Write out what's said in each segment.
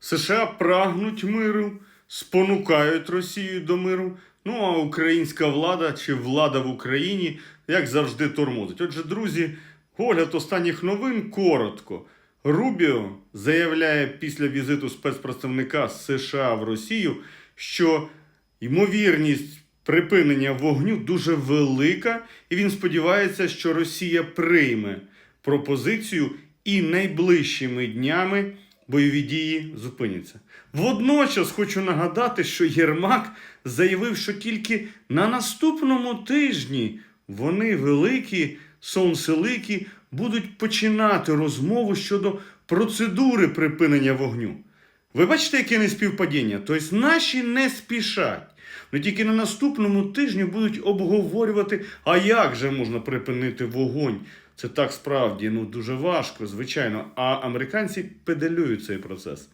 США прагнуть миру, спонукають Росію до миру. Ну а українська влада чи влада в Україні, як завжди, тормозить. Отже, друзі, огляд останніх новин коротко. Рубіо заявляє після візиту спецпредставника США в Росію, що ймовірність припинення вогню дуже велика, і він сподівається, що Росія прийме пропозицію і найближчими днями бойові дії зупиняться. Водночас хочу нагадати, що Єрмак заявив, що тільки на наступному тижні вони великі, сонцеликі, будуть починати розмову щодо процедури припинення вогню. Ви бачите, яке неспівпадіння? Тобто наші не спішать. Ну тільки на наступному тижні будуть обговорювати, а як же можна припинити вогонь. Це так справді ну, дуже важко, звичайно. А американці педалюють цей процес.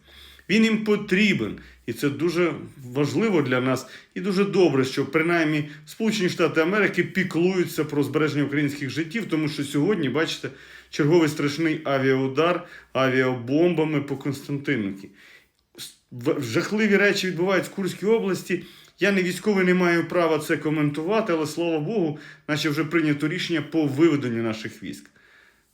Він їм потрібен, і це дуже важливо для нас, і дуже добре, що принаймні Сполучені Штати Америки піклуються про збереження українських життів, тому що сьогодні, бачите, черговий страшний авіаудар авіабомбами по Константинівці. Жахливі речі відбуваються в Курській області. Я не військовий, не маю права це коментувати, але слава Богу, наче вже прийнято рішення по виведенню наших військ.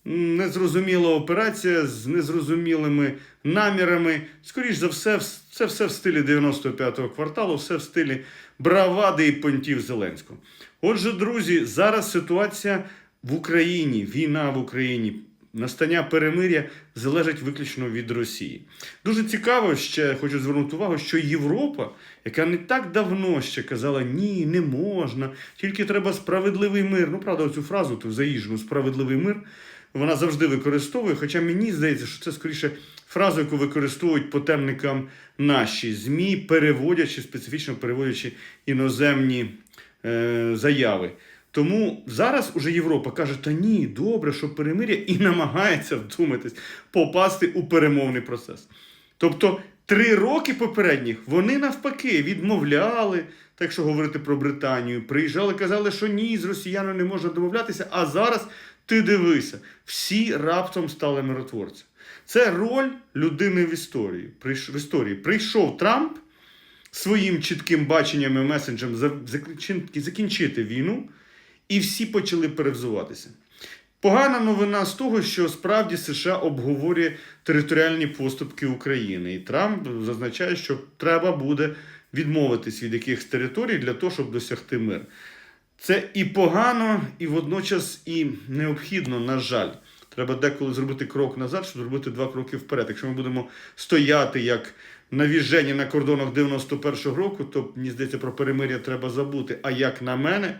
Незрозуміла операція з незрозумілими намірами. Скоріш за все, це все в стилі 95-го кварталу, все в стилі бравади і понтів Зеленського. Отже, друзі, зараз ситуація в Україні, війна в Україні, настання перемиря залежить виключно від Росії. Дуже цікаво ще хочу звернути увагу, що Європа, яка не так давно ще казала ні, не можна, тільки треба справедливий мир. Ну, правда, цю фразу ту заїжджену справедливий мир. Вона завжди використовує, хоча мені здається, що це скоріше фраза, яку використовують по темникам наші ЗМІ, переводячи, специфічно переводячи іноземні е, заяви. Тому зараз уже Європа каже: та ні, добре, що перемир'я, і намагається вдуматись, попасти у перемовний процес. Тобто три роки попередніх вони навпаки відмовляли, так якщо говорити про Британію, приїжджали, казали, що ні, з росіянами не можна домовлятися, а зараз ти дивися, всі раптом стали миротворцями. Це роль людини в історії. В історії. Прийшов Трамп своїм чітким баченням і месенджем закінчити війну, і всі почали перевзуватися. Погана новина з того, що справді США обговорює територіальні поступки України. І Трамп зазначає, що треба буде відмовитись від якихось територій для того, щоб досягти мир. Це і погано, і водночас і необхідно, на жаль. Треба деколи зробити крок назад, щоб зробити два кроки вперед. Якщо ми будемо стояти як навіжені на кордонах 91-го року, то мені здається, про перемир'я треба забути. А як на мене,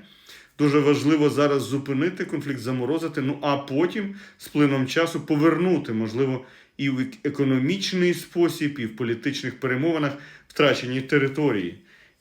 дуже важливо зараз зупинити конфлікт, заморозити, ну а потім з плином часу повернути, можливо, і в економічний спосіб, і в політичних перемовинах втрачені території.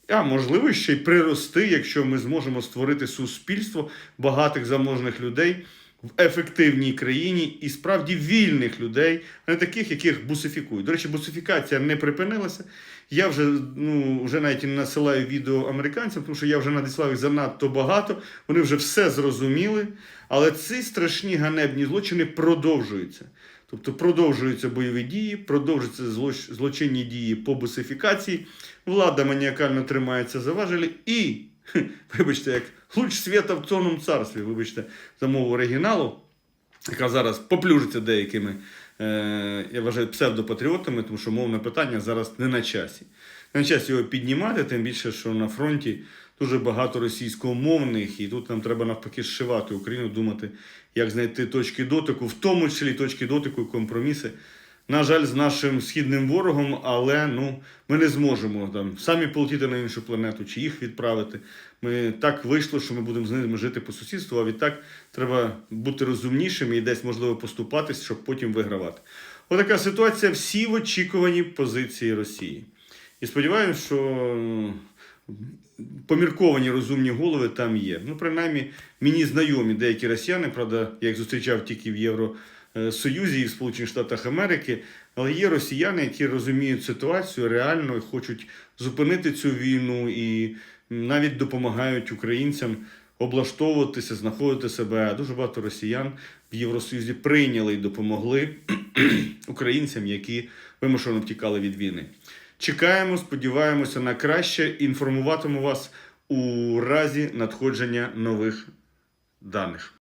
А можливо, ще й прирости, якщо ми зможемо створити суспільство багатих заможних людей в ефективній країні і справді вільних людей, а не таких, яких бусифікують. До речі, бусифікація не припинилася. Я вже ну вже навіть не насилаю відео американцям, тому що я вже надіслав їх занадто багато. Вони вже все зрозуміли. Але ці страшні ганебні злочини продовжуються. Тобто продовжуються бойові дії, продовжуються злоч- злочинні дії по бусифікації, влада маніакально тримається за важелі і, вибачте, як луч світа в цьому царстві, вибачте, за мову оригіналу, яка зараз поплюжиться деякими, я вважаю, псевдопатріотами, тому що мовне питання зараз не на часі. Не на часі його піднімати, тим більше, що на фронті дуже багато російськомовних, і тут нам треба навпаки зшивати Україну, думати, як знайти точки дотику, в тому числі точки дотику і компроміси. На жаль, з нашим східним ворогом, але ну, ми не зможемо там самі полетіти на іншу планету чи їх відправити. Ми так вийшло, що ми будемо з ними жити по сусідству, а відтак треба бути розумнішими і десь можливо поступатись, щоб потім вигравати. Отака ситуація. Всі в очікуванні позиції Росії. І сподіваємось, що помірковані розумні голови там є. Ну, принаймні, мені знайомі деякі росіяни, правда, я їх зустрічав тільки в Євросоюзі і в Сполучених Штатах Америки. Але є росіяни, які розуміють ситуацію реально і хочуть зупинити цю війну і навіть допомагають українцям облаштовуватися, знаходити себе. Дуже багато росіян в Євросоюзі прийняли і допомогли українцям, які вимушено втікали від війни. Чекаємо, сподіваємося на краще. Інформуватиму вас у разі надходження нових даних.